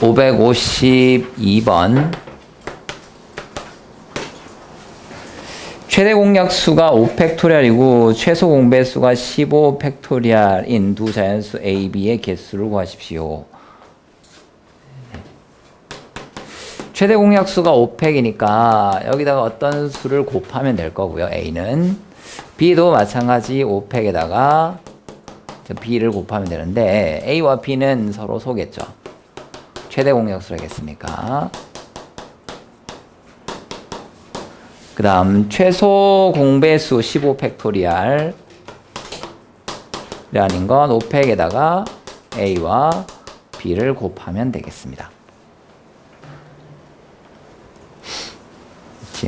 552번 최대 공약수가 5팩토리얼이고 최소 공배수가 15팩토리얼인 두 자연수 A, B의 개수를 구하십시오. 최대 공약수가 5팩이니까 여기다가 어떤 수를 곱하면 될 거고요. A는 B도 마찬가지 5팩에다가 B를 곱하면 되는데 A와 B는 서로 소겠죠. 최대 공약수라겠습니까? 그 다음 최소 공배수 15 팩토리알 라는 건 5팩에다가 A와 B를 곱하면 되겠습니다.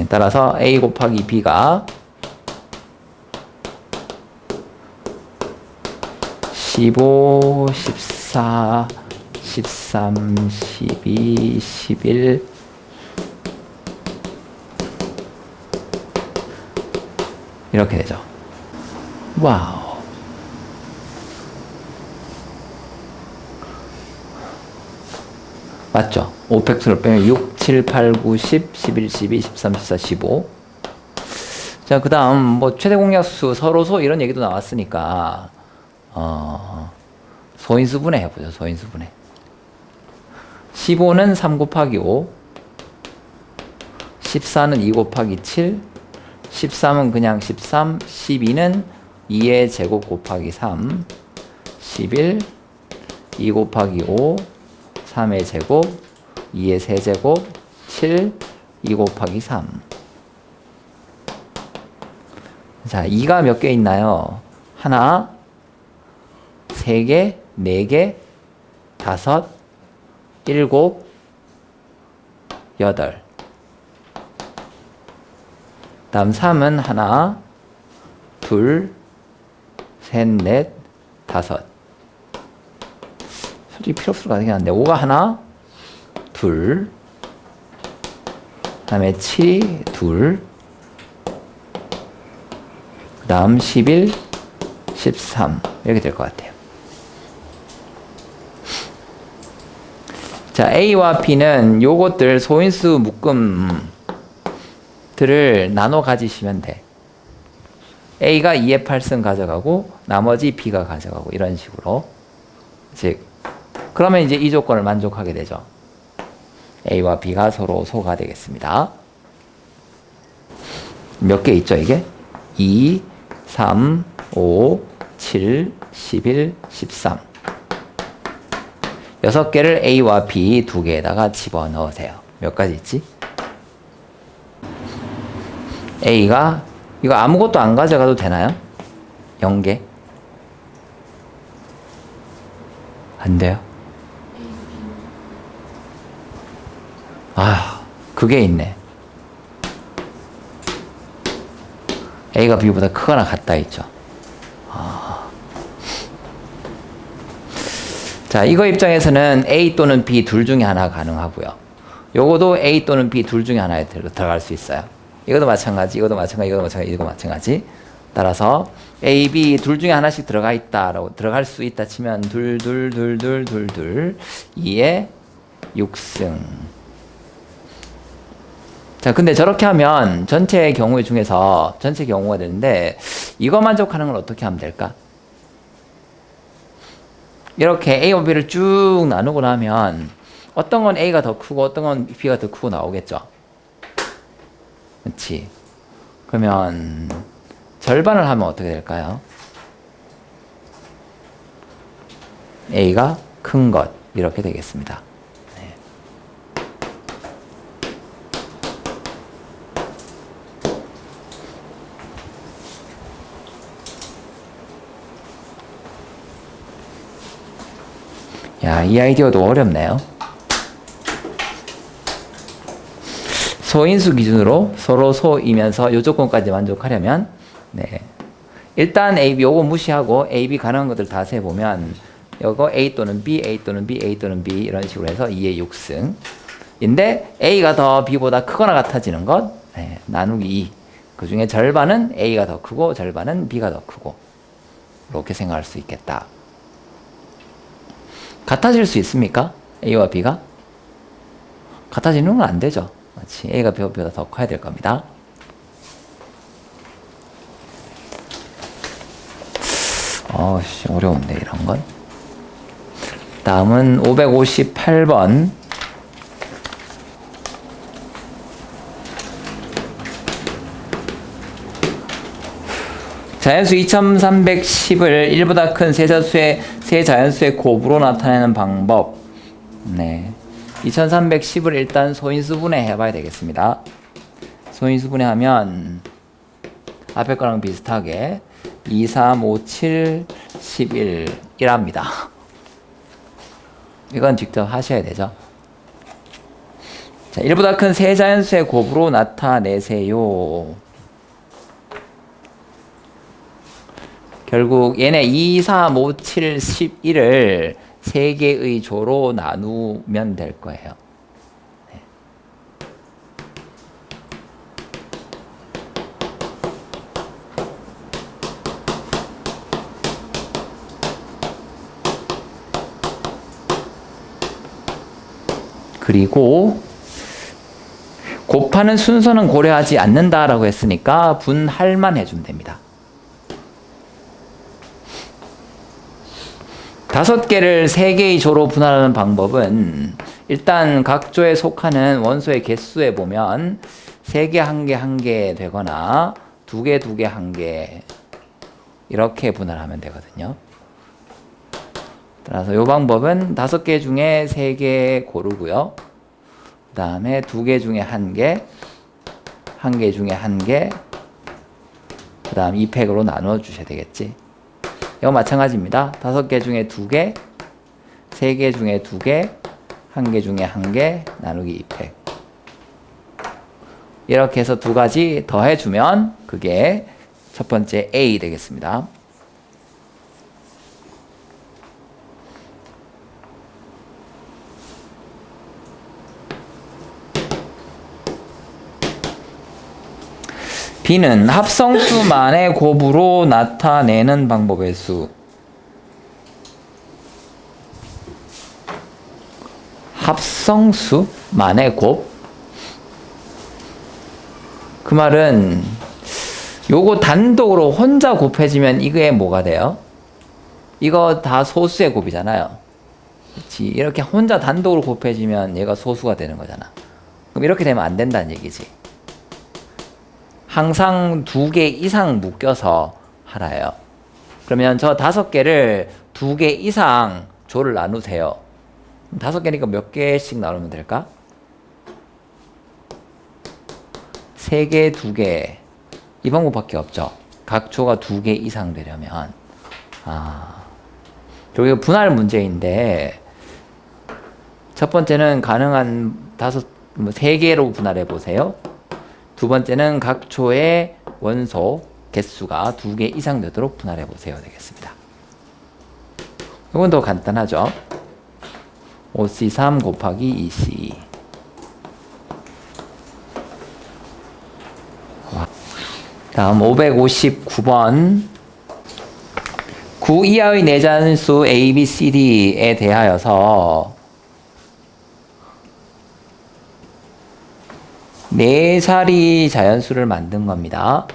따라서 A 곱하기 B가 15, 14, 13, 12, 11 이렇게 되죠. 와우. 맞죠? 5팩트를 빼면 6, 7, 8, 9, 10, 11, 12, 13, 14, 15. 자, 그 다음, 뭐, 최대 공약수, 서로소 이런 얘기도 나왔으니까, 어, 소인수분해 해보죠, 소인수분해. 15는 3 곱하기 5, 14는 2 곱하기 7, 13은 그냥 13, 12는 2의 제곱 곱하기 3, 11, 2 곱하기 5, 3의 제곱, 2의 세제곱, 7, 2 곱하기 3. 자, 2가 몇 개 있나요? 하나, 세 개, 네 개, 다섯, 일곱, 여덟. 다음 3은 하나, 둘, 셋, 넷, 다섯. 솔직히 필요 없을 것 같긴 한데 5가 하나, 둘, 그 다음에 7이 둘, 그 다음 11, 13 이렇게 될 것 같아요. 자, A와 B는 요것들 소인수 묶음들을 나눠 가지시면 돼. A가 2의 8승 가져가고 나머지 B가 가져가고 이런 식으로 즉 그러면 이제 이 조건을 만족하게 되죠. A와 B가 서로 소가 되겠습니다. 몇 개 있죠, 이게? 2, 3, 5, 7, 11, 13. 여섯 개를 A와 B 두 개에다가 집어 넣으세요. 몇 가지 있지? A가 이거 아무것도 안 가져가도 되나요? 0개? 안 돼요? 아, 그게 있네. A가 B보다 크거나 같다 있죠. 자, 이거 입장에서는 A 또는 B 둘 중에 하나 가능하고요. 요거도 A 또는 B 둘 중에 하나에 들어갈 수 있어요. 이것도 마찬가지, 이것도 마찬가지, 이것도 마찬가지, 이거 마찬가지. 따라서 A, B 둘 중에 하나씩 들어가 있다라고 들어갈 수 있다 치면 둘, 둘, 둘, 둘, 둘, 둘, 2에 6승. 자, 근데 저렇게 하면 전체 경우 중에서 전체 경우가 되는데 이거 만족하는 건 어떻게 하면 될까? 이렇게 A와 B를 쭉 나누고 나면 어떤 건 A가 더 크고 어떤 건 B가 더 크고 나오겠죠. 그렇지. 그러면 절반을 하면 어떻게 될까요? A가 큰 것 이렇게 되겠습니다. 네. 야, 이 아이디어도 어렵네요. 소인수 기준으로 서로 소이면서 요 조건까지 만족하려면 네. 일단 A, B 요거 무시하고 A, B 가능한 것들 다 세보면 요거 A 또는 B, A 또는 B, A 또는 B 이런 식으로 해서 2의 6승 인데 A가 더 B보다 크거나 같아지는 것 네. 나누기 2. 그 중에 절반은 A가 더 크고 절반은 B가 더 크고 이렇게 생각할 수 있겠다. 같아질 수 있습니까? A와 B가? 같아지는 건 안 되죠. 마치 A가 B보다 더 커야 될 겁니다. 어씨 어려운데 이런 건. 다음은 558번. 자연수 2310을 1보다 큰 세자수의 세 자연수의 곱으로 나타내는 방법. 네. 2310을 일단 소인수분해 해봐야 되겠습니다. 소인수분해 하면 앞에 거랑 비슷하게 2, 3, 5, 7, 11 이랍니다. 이건 직접 하셔야 되죠. 자, 1보다 큰 세 자연수의 곱으로 나타내세요. 결국 얘네 2, 3, 5, 7, 11을 세 개의 조로 나누면 될 거예요. 네. 그리고 곱하는 순서는 고려하지 않는다라고 했으니까 분할만 해주면 됩니다. 다섯 개를 세 개의 조로 분할하는 방법은 일단 각 조에 속하는 원소의 개수에 보면 세 개, 한 개, 한 개 되거나 두 개, 두 개, 한 개 이렇게 분할하면 되거든요. 따라서 이 방법은 다섯 개 중에 세 개 고르고요. 그 다음에 두 개 중에 한 개, 한 개 중에 한 개, 그 다음 2팩으로 나눠 주셔야 되겠지. 이거 마찬가지입니다. 다섯 개 중에 두 개, 세 개 중에 두 개, 한 개 중에 한 개, 나누기 2팩. 이렇게 해서 두 가지 더해주면 그게 첫 번째 A 되겠습니다. B는 합성수만의 곱으로 나타내는 방법의 수. 합성수만의 곱. 그 말은 요거 단독으로 혼자 곱해지면 이게 뭐가 돼요? 이거 다 소수의 곱이잖아요. 그렇지. 이렇게 혼자 단독으로 곱해지면 얘가 소수가 되는 거잖아. 그럼 이렇게 되면 안 된다는 얘기지. 항상 두 개 이상 묶여서 하라요. 그러면 저 다섯 개를 두 개 이상 조를 나누세요. 다섯 개니까 몇 개씩 나누면 될까? 세 개, 두 개. 이 방법밖에 없죠. 각 조가 두 개 이상 되려면. 아. 여기 분할 문제인데, 첫 번째는 가능한 다섯, 뭐, 세 개로 분할해 보세요. 두 번째는 각 조의 원소 개수가 두 개 이상 되도록 분할해 보세요. 되겠습니다. 이건 더 간단하죠. 5C3 곱하기 2C. 다음 559번 9 이하의 내자수 A, B, C, D에 대하여서 네 자리 자연수를 만든 겁니다.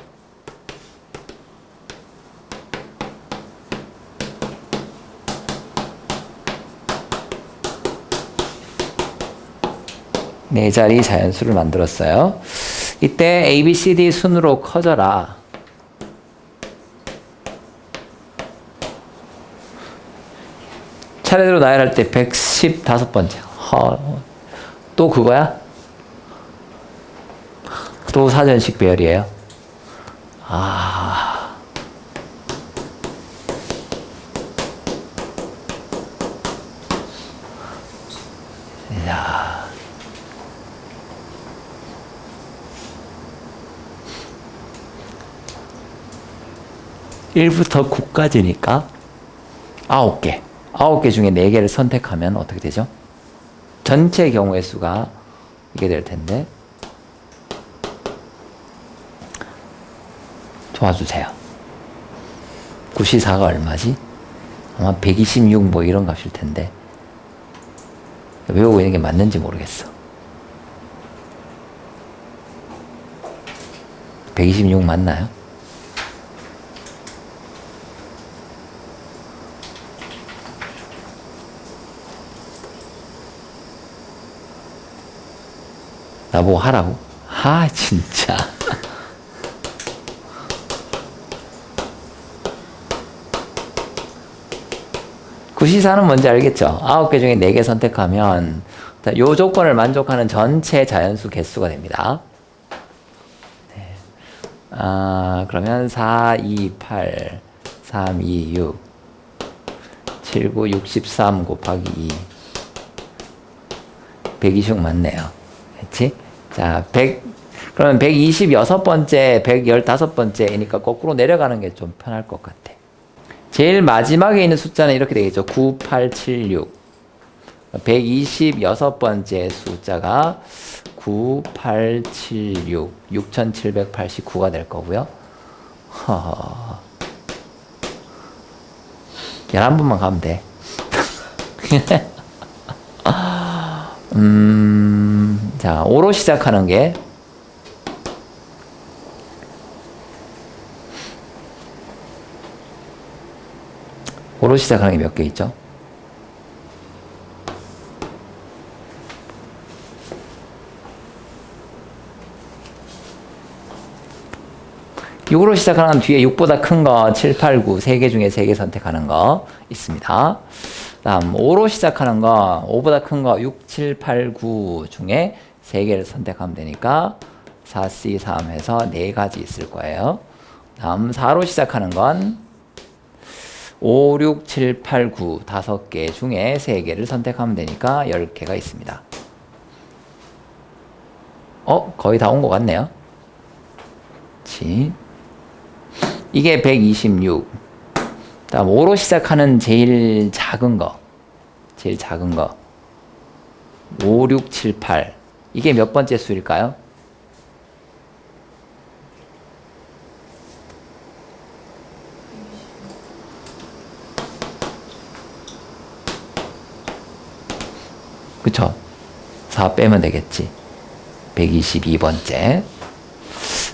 네 자리 자연수를 만들었어요. 이때 A, B, C, D 순으로 커져라. 차례대로 나열할 때 115번째. 허, 또 그거야? 또 사전식 배열이에요. 아. 야. 일부터 9까지니까 아홉 개. 아홉 개 중에 네 개를 선택하면 어떻게 되죠? 전체 경우의 수가 이게 될 텐데. 도와주세요. 94가 얼마지? 아마 126 뭐 이런 값일 텐데 외우고 있는 게 맞는지 모르겠어. 126 맞나요? 나보고 하라고? 아, 진짜. 구시사는 뭔지 알겠죠? 아홉 개 중에 네 개 선택하면 이 조건을 만족하는 전체 자연수 개수가 됩니다. 네. 아, 그러면 4, 2, 8, 3, 2, 6, 7, 9, 63 곱하기 2. 126 맞네요. 그렇지? 자, 100, 그러면 126번째, 115번째이니까 거꾸로 내려가는 게 좀 편할 것 같아. 제일 마지막에 있는 숫자는 이렇게 되겠죠. 9876. 126번째 숫자가 9876. 6789가 될 거고요. 허허. 11번만 가면 돼. 음, 자, 5로 시작하는 게 오로 시작하는 게 몇 개 있죠? 육으로 시작하는 뒤에 6보다 큰 거 7, 8, 9세개 중에 세개 선택하는 거 있습니다. 다음 5로 시작하는 거 5보다 큰 거 6, 7, 8, 9 중에 세 개를 선택하면 되니까 4, C, 3 해서 네 가지 있을 거예요. 다음 4로 시작하는 건 5, 6, 7, 8, 9 다섯 개 중에 세 개를 선택하면 되니까 10개가 있습니다. 어? 거의 다 온 것 같네요. 그치? 이게 126. 다음 5로 시작하는 제일 작은 거. 제일 작은 거. 5, 6, 7, 8. 이게 몇 번째 수일까요? 그쵸? 4 빼면 되겠지. 122번째.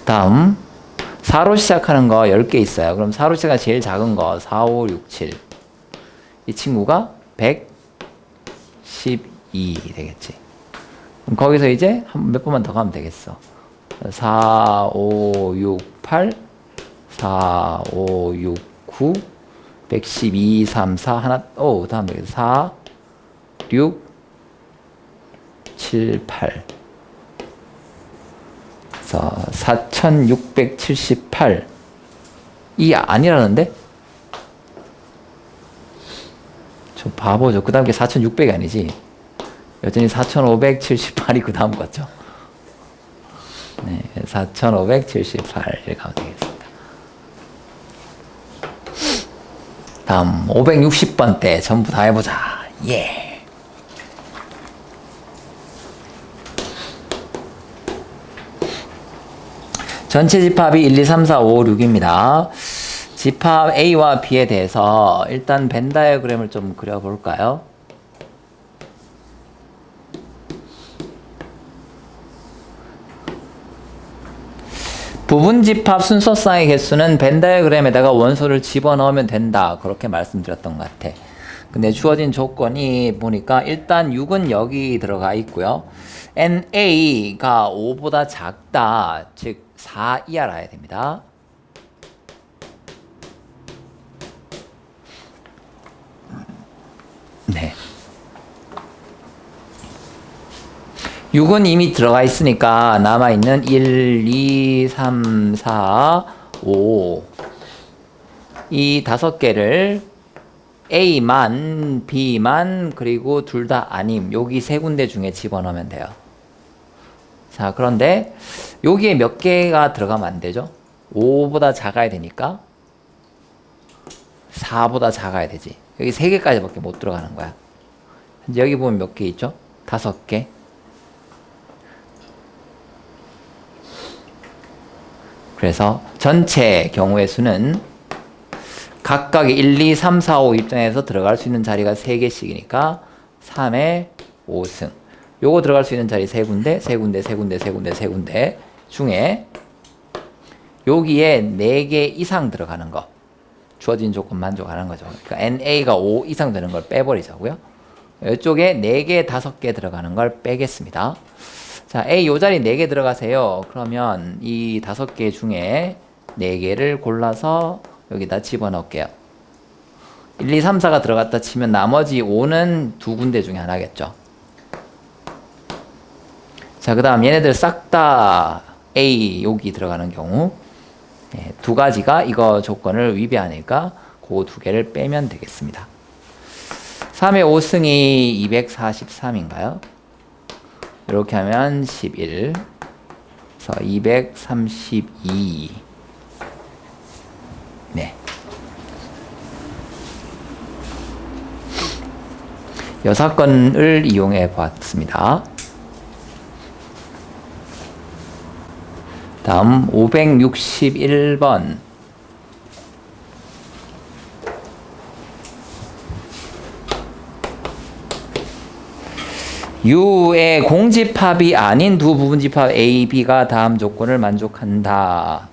다음, 4로 시작하는 거 10개 있어요. 그럼 4로 시작한 제일 작은 거, 4, 5, 6, 7. 이 친구가 112 되겠지. 그럼 거기서 이제 몇 번만 더 가면 되겠어. 4, 5, 6, 8, 4, 5, 6, 9, 112, 3, 4, 하나, 오, 다음 되겠어. 4, 6, 7, 8. 그래서 4678. 이 아니라는데? 저 바보죠. 그 다음 게 4600이 아니지. 여전히 4578이 그 다음 거죠. 네, 4578 이렇게 하면 되겠습니다. 다음 560번 때 전부 다 해보자. 예. 전체 집합이 1, 2, 3, 4, 5, 6입니다. 집합 A와 B에 대해서 일단 벤 다이어그램을 좀 그려볼까요? 부분 집합 순서쌍의 개수는 벤 다이어그램에다가 원소를 집어넣으면 된다. 그렇게 말씀드렸던 것 같아. 근데 주어진 조건이 보니까 일단 6은 여기 들어가 있고요. NA가 5보다 작다. 즉, 4 이하라야 됩니다. 네. 6은 이미 들어가 있으니까 남아있는 1, 2, 3, 4, 5. 이 다섯 개를 A만, B만, 그리고 둘 다 아님. 여기 세 군데 중에 집어넣으면 돼요. 자, 그런데 여기에 몇 개가 들어가면 안 되죠? 5보다 작아야 되니까 4보다 작아야 되지. 여기 3개까지밖에 못 들어가는 거야. 여기 보면 몇 개 있죠? 5개. 그래서 전체 경우의 수는 각각의 1, 2, 3, 4, 5 입장에서 들어갈 수 있는 자리가 3개씩이니까 3의 5승. 요거 들어갈 수 있는 자리 세 군데, 세 군데, 세 군데, 세 군데, 세 군데 중에 여기에 4개 이상 들어가는 거. 주어진 조건 만족하는 거죠. 그러니까 NA가 5 이상 되는 걸 빼버리자고요. 이쪽에 4개, 5개 들어가는 걸 빼겠습니다. 자, A 요 자리 4개 들어가세요. 그러면 이 5개 중에 4개를 골라서 여기다 집어넣을게요. 1, 2, 3, 4가 들어갔다 치면 나머지 5는 두 군데 중에 하나겠죠. 자, 그 다음 얘네들 싹 다 A 여기 들어가는 경우 네, 두 가지가 이거 조건을 위배하니까 그 두 개를 빼면 되겠습니다. 3의 5승이 243인가요? 이렇게 하면 11. 그래서 232. 네. 여사건을 이용해 보았습니다. 다음 561번. U의 공집합이 아닌 두 부분집합 A, B가 다음 조건을 만족한다.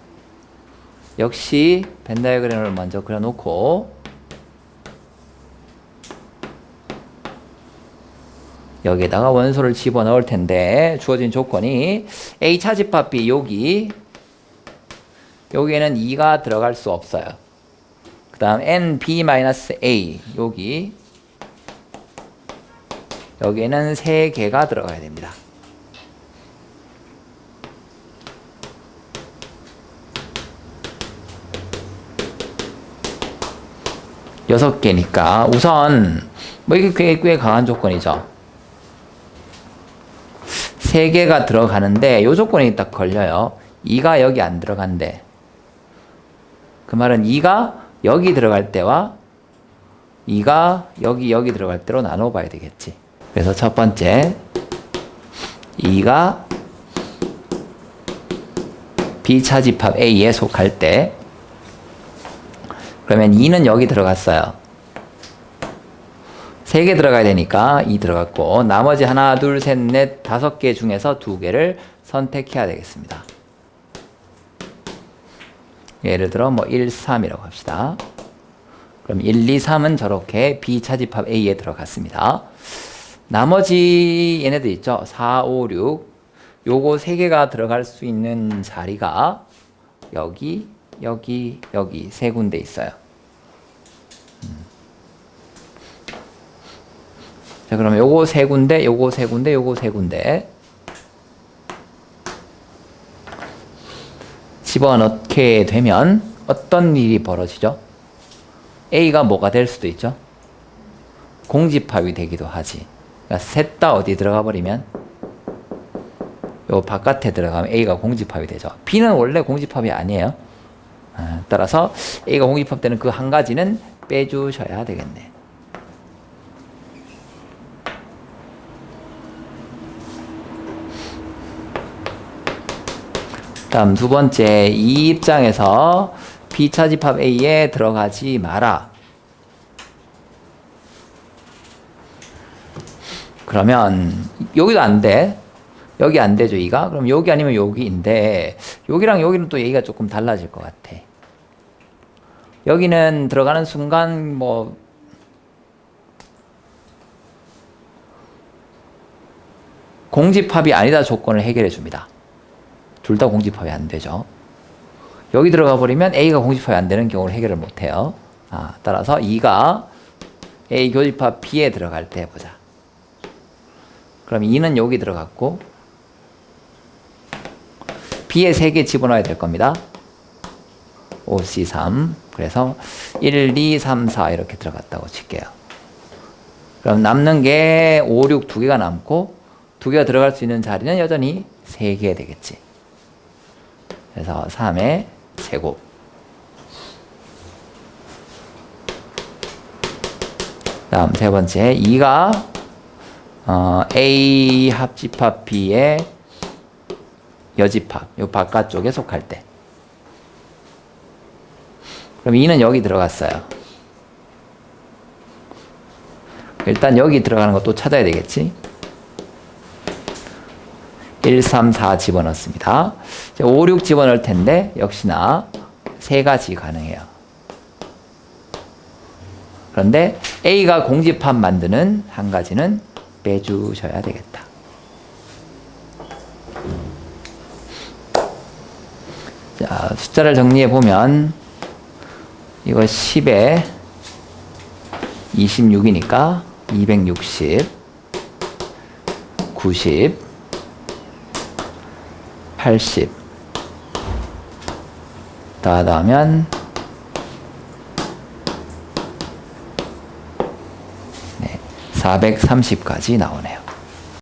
역시 벤 다이어그램을 먼저 그려놓고 여기에다가 원소를 집어넣을 텐데 주어진 조건이 A 차집합 B 여기 여기에는 2가 들어갈 수 없어요. 그 다음 NB-A 여기 여기에는 3개가 들어가야 됩니다. 여섯 개니까 우선 뭐 이게 꽤, 꽤 강한 조건이죠. 세 개가 들어가는데 요 조건이 딱 걸려요. 2가 여기 안 들어간대. 그 말은 2가 여기 들어갈 때와 2가 여기 여기 들어갈 때로 나눠 봐야 되겠지. 그래서 첫 번째 2가 비차집합 A에 속할 때 그러면 2는 여기 들어갔어요. 3개 들어가야 되니까 2 들어갔고 나머지 하나 둘 셋 넷 다섯 개 중에서 두 개를 선택해야 되겠습니다. 예를 들어 뭐 1, 3이라고 합시다. 그럼 1, 2, 3은 저렇게 비차집합 A에 들어갔습니다. 나머지 얘네들 있죠. 4, 5, 6. 요거 세 개가 들어갈 수 있는 자리가 여기, 여기, 여기 세 군데 있어요. 자, 그러면 요거 세 군데, 요거 세 군데, 요거 세 군데. 집어넣게 되면 어떤 일이 벌어지죠? A가 뭐가 될 수도 있죠? 공집합이 되기도 하지. 그러니까 셋 다 어디 들어가 버리면 요 바깥에 들어가면 A가 공집합이 되죠. B는 원래 공집합이 아니에요. 아, 따라서 A가 공집합 되는 그 한 가지는 빼주셔야 되겠네. 다음 두 번째 이 입장에서 비차집합 A에 들어가지 마라. 그러면 여기도 안 돼. 여기 안 되죠, 이가? 그럼 여기 아니면 여기인데 여기랑 여기는 또 얘기가 조금 달라질 것 같아. 여기는 들어가는 순간 뭐 공집합이 아니다 조건을 해결해 줍니다. 둘 다 공집합이 안 되죠. 여기 들어가 버리면 A가 공집합이 안 되는 경우를 해결을 못 해요. 아, 따라서 2가 A 교집합 B에 들어갈 때 보자. 그럼 2는 여기 들어갔고 B에 3개 집어넣어야 될 겁니다. 5, C, 3. 그래서 1, 2, 3, 4 이렇게 들어갔다고 칠게요. 그럼 남는 게 5, 6 두 개가 남고 두 개가 들어갈 수 있는 자리는 여전히 3개 되겠지. 그래서 3의 제곱. 다음 세 번째 2가 어, A 합집합 B의 여집합, 요 바깥쪽에 속할 때. 그럼 2는 여기 들어갔어요. 일단 여기 들어가는 것도 찾아야 되겠지. 1, 3, 4 집어넣습니다. 이제 5, 6 집어넣을 텐데 역시나 세 가지 가능해요. 그런데 A가 공집합 만드는 한 가지는 빼주셔야 되겠다. 자, 숫자를 정리해 보면 이거 10에 26이니까 260, 90, 80. 더하면 네, 430까지 나오네요.